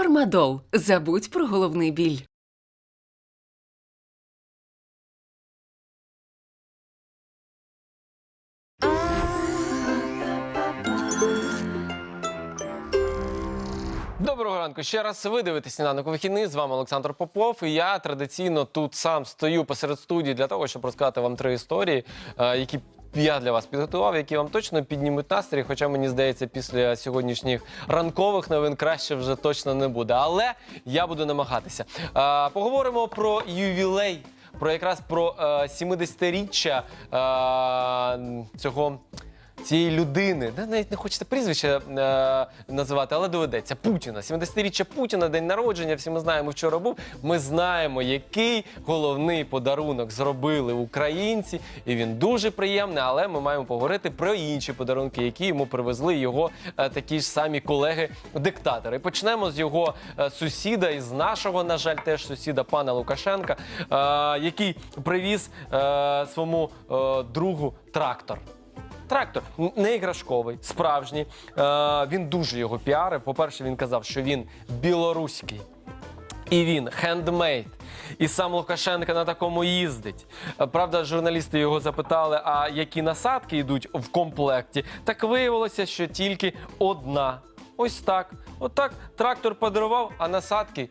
Фармадол. Забудь про головний біль. Доброго ранку. Ще раз ви дивитесь сніданок вихідний. З вами Олександр Попов. І я традиційно тут сам стою посеред студії для того, щоб розказати вам три історії, е, які я для вас підготував, які вам точно піднімуть настрій. Хоча мені здається, після сьогоднішніх ранкових новин краще вже точно не буде. Але я буду намагатися. Е, Поговоримо про ювілей, про якраз про е, 70-річчя е, цього цієї людини, де навіть не хочеться прізвище е, називати, але доведеться Путіна. 70-річчя Путіна, день народження. Всі ми знаємо, вчора був. Ми знаємо, який головний подарунок зробили українці, і він дуже приємний. Але ми маємо поговорити про інші подарунки, які йому привезли його е, такі ж самі колеги-диктатори. Почнемо з його е, сусіда, із нашого, на жаль, теж сусіда пана Лукашенка, е, який привіз е, своєму е, другу трактор. Трактор не іграшковий, справжній. Е, він дуже його піарив. По-перше, він казав, що він білоруський. І він хендмейд. І сам Лукашенко на такому їздить. Е, Правда, журналісти його запитали, а які насадки йдуть в комплекті. Так виявилося, що тільки одна. Ось так. Отак трактор подарував, а насадки.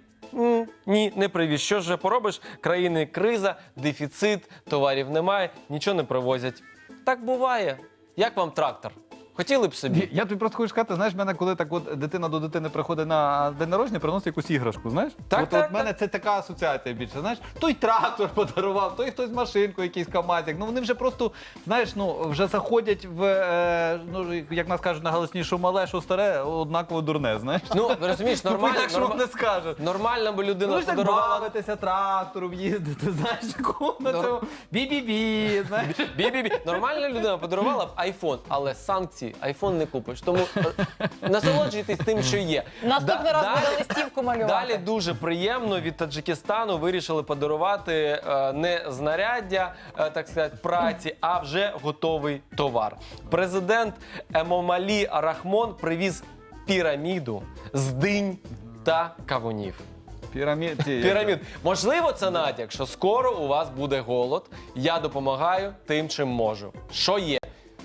Ні, не привіз. Що ж вже поробиш? Країни криза, дефіцит, товарів немає, нічого не привозять. Так буває. Як вам трактор? Хотіли б собі? Я тобі просто хочу сказати, знаєш, мене коли так от дитина до дитини приходить на день народження, приносить якусь іграшку, знаєш? Так, от, так, от мене це така асоціація більше. Знаєш, той трактор подарував, той хтось машинку, якийсь камазик. Ну вони вже просто, знаєш, ну вже заходять в е, ну як нас кажуть на голосні, що мале, що старе, однаково дурне, знаєш? Ну, розумієш, нормально, Якщо норма- не скажеш. нормально би людина Ну, ж так подарувала. бавитися трактором їздити, знаєш, на цьому бі-бі-бі, знаєш. Бі-бі-бі. Нормальна людина подарувала б айфон, але санкції айфон не купиш. Тому е, насолоджуйтесь тим, що є. Наступний Да- раз буде листівку малювати. Далі дуже приємно від Таджикистану вирішили подарувати е, не знаряддя, е, так сказати, праці, а вже готовий товар. Президент Емомалі Рахмон привіз піраміду з динь та кавунів. Пірамід. ті- Пірамід. Можливо, це натяк, що скоро у вас буде голод. Я допомагаю тим, чим можу. Що є?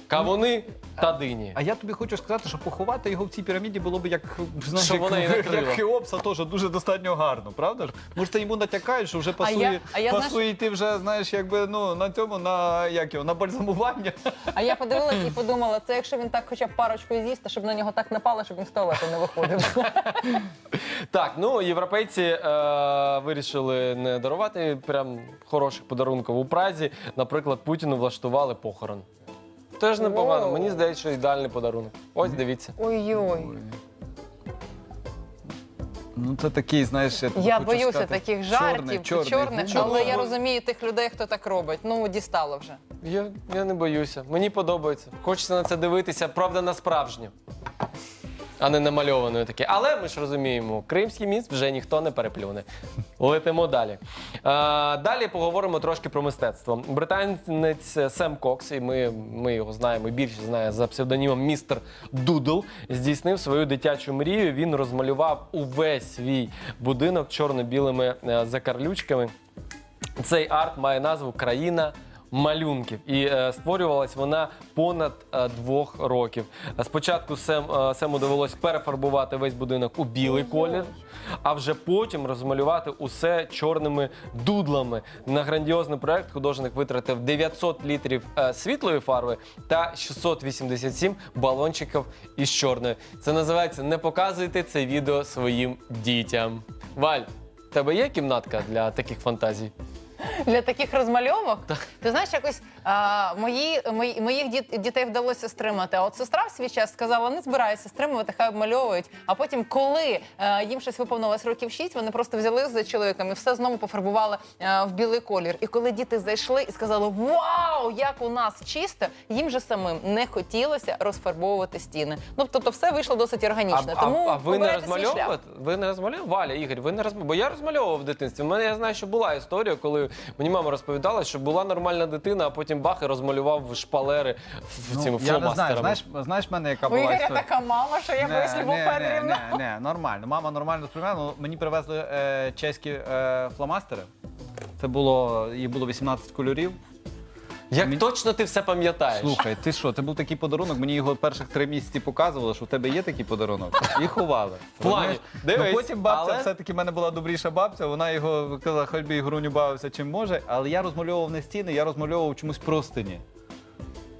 Кавуни та дині. А я тобі хочу сказати, що поховати його в цій піраміді було б як знаєш, Щоб як, вона і накрила. як Хеопса теж дуже достатньо гарно, правда ж? Може, ти йому натякаєш, що вже пасує, я- а я, пасує знаєш- йти вже, знаєш, якби ну на цьому, на як його, на бальзамування. А я подивилась і подумала, це якщо він так хоча б парочку з'їсть, то щоб на нього так напало, щоб він з туалету не виходив. Так, ну європейці е, вирішили не дарувати прям хороших подарунків у Празі. Наприклад, Путіну влаштували похорон. Теж непогано. Воу. Мені здається, що ідеальний подарунок. Ось дивіться. Ой-ой. Ну це такий, знаєш, я, тобі Я хочу боюся сказати, таких жартів, чорний чорних, гумор. але я розумію тих людей, хто так робить. Ну, дістало вже. Я, я не боюся. Мені подобається. Хочеться на це дивитися, правда, на справжнє. А не намальованою таке. Але ми ж розуміємо, Кримський міст вже ніхто не переплюне. Летимо далі. А, далі поговоримо трошки про мистецтво. Британець Сем Кокс, і ми, ми його знаємо, і більшість знає за псевдонімом Містер Дудл, здійснив свою дитячу мрію. Він розмалював увесь свій будинок чорно-білими е, закарлючками. Цей арт має назву Країна малюнків, і е, створювалась вона понад е, двох років. Спочатку Сем, е, Сему довелось перефарбувати весь будинок у білий колір, а вже потім розмалювати усе чорними дудлами. На грандіозний проект художник витратив 900 літрів е, світлої фарби та 687 балончиків із чорної. Це називається Не показуйте це відео своїм дітям. Валь, в тебе є кімнатка для таких фантазій? Для таких розмальовок, ти знаєш, якось а, мої, мої, моїх діт, дітей вдалося стримати. А от сестра в свій час сказала, не збираюся стримувати, хай обмальовують. А потім, коли е, їм щось виповнилось років 6, вони просто взяли з чоловіком і все знову пофарбували е, в білий колір. І коли діти зайшли і сказали, вау, як у нас чисто, їм же самим не хотілося розфарбовувати стіни. Ну тобто, все вийшло досить органічно. А, Тому а, а ви не розмальовуєте? Ви не розмальовували? Валя, Ігор, ви не розмальовували? Бо я розмальовував в дитинстві. У мене я знаю, що була історія, коли Мені мама розповідала, що була нормальна дитина, а потім бах і розмалював шпалери в- цими Ну, я не знаю, фломастерами. знаєш, знаєш в мене яка У була Ігоря історія? така мама, що я боюсь, Любов Федорівна. Не, не, нормально. Мама нормально сприймає. Ну, Мені привезли е, чеські е, фломастери. Це було, їх було 18 кольорів. Як Мені- точно ти все пам'ятаєш? Слухай, ти що, це був такий подарунок. Мені його перших три місяці показували, що в тебе є такий подарунок. І ховали. В плані, Розумієш? дивись, ну, потім бабця, але- все-таки в мене була добріша бабця, вона його казала, хоч би ігруню бавився чим може, але я розмальовував не стіни, я розмальовував чомусь простині.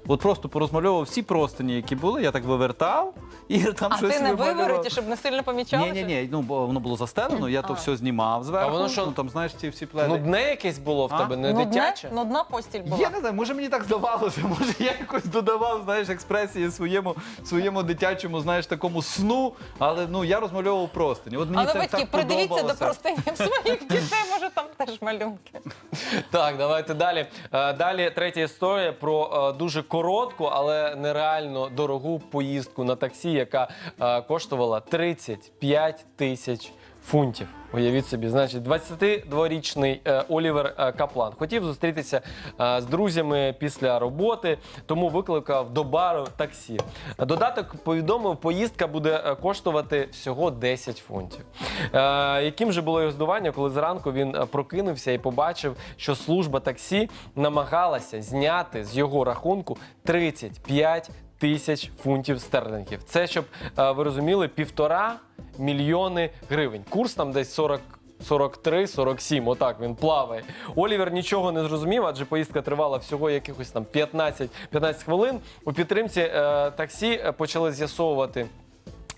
От просто порозмальовував всі простині, які були, я так вивертав і там А щось ти на вималював. вивороті, щоб не сильно помічали? Ні, ні, ні, ну бо воно було застелено, я то все знімав зверху. А воно що? Ну там знаєш ці всі пледи. Нудне якесь було в А? тебе, не Нудне- дитяче? Нудна постіль була. Я не знаю, може мені так здавалося, може я якось додавав, знаєш, експресії своєму, своєму дитячому, знаєш, такому сну, але ну я розмальовував простині. От мені Але це батьки, так придивіться до подобалося. простині своїх дітей, може там теж малюнки. Так, давайте далі. Е, Далі третя історія про е, дуже коротку, але нереально дорогу поїздку на таксі, яка е, коштувала 35 тисяч фунтів. Уявіть собі, значить, 22-річний е, Олівер е, Каплан хотів зустрітися е, з друзями після роботи, тому викликав до бару таксі. Додаток повідомив, поїздка буде е, коштувати всього 10 фунтів. Е, яким же було його здування, коли зранку він е, прокинувся і побачив, що служба таксі намагалася зняти з його рахунку 35 тисяч фунтів стерлінгів. Це щоб е, ви розуміли, півтора мільйони гривень. Курс там десь 40 43-47, отак він плаває. Олівер нічого не зрозумів, адже поїздка тривала всього якихось там 15, 15 хвилин. У підтримці е, таксі е, почали з'ясовувати.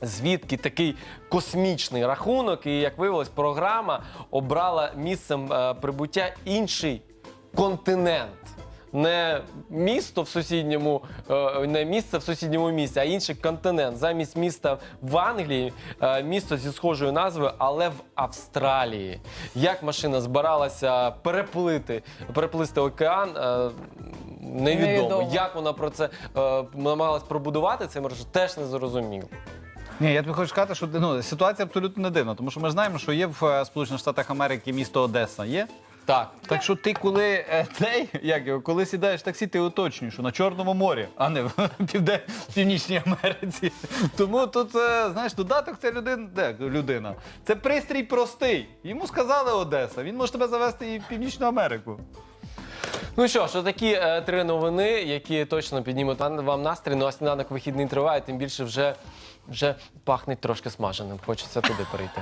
Звідки такий космічний рахунок, і як виявилось, програма обрала місцем е, прибуття інший континент. Не місто в сусідньому, е, не місце в сусідньому місці, а інший континент. Замість міста в Англії, е, місто зі схожою назвою, але в Австралії. Як машина збиралася переплити, переплисти океан, е, невідомо. Невідомо. Як вона про це е, намагалась пробудувати цей мережу, теж не зрозуміло. Ні, я тобі хочу сказати, що ну, ситуація абсолютно не дивна, тому що ми знаємо, що є в Сполучених Штатах Америки місто Одеса. Є? Так. Так що ти, коли е, цей, як його, коли сідаєш в таксі, ти уточнюєш, що на Чорному морі, а не в півде, Північній Америці. Тому тут, е, знаєш, додаток це людина, де людина. Це пристрій простий. Йому сказали Одеса. Він може тебе завести і в Північну Америку. Ну що ж, такі е, три новини, які точно піднімуть вам- настрій. Ну а сніданок вихідний триває, тим більше вже, вже пахнеть трошки смаженим. Хочеться туди перейти.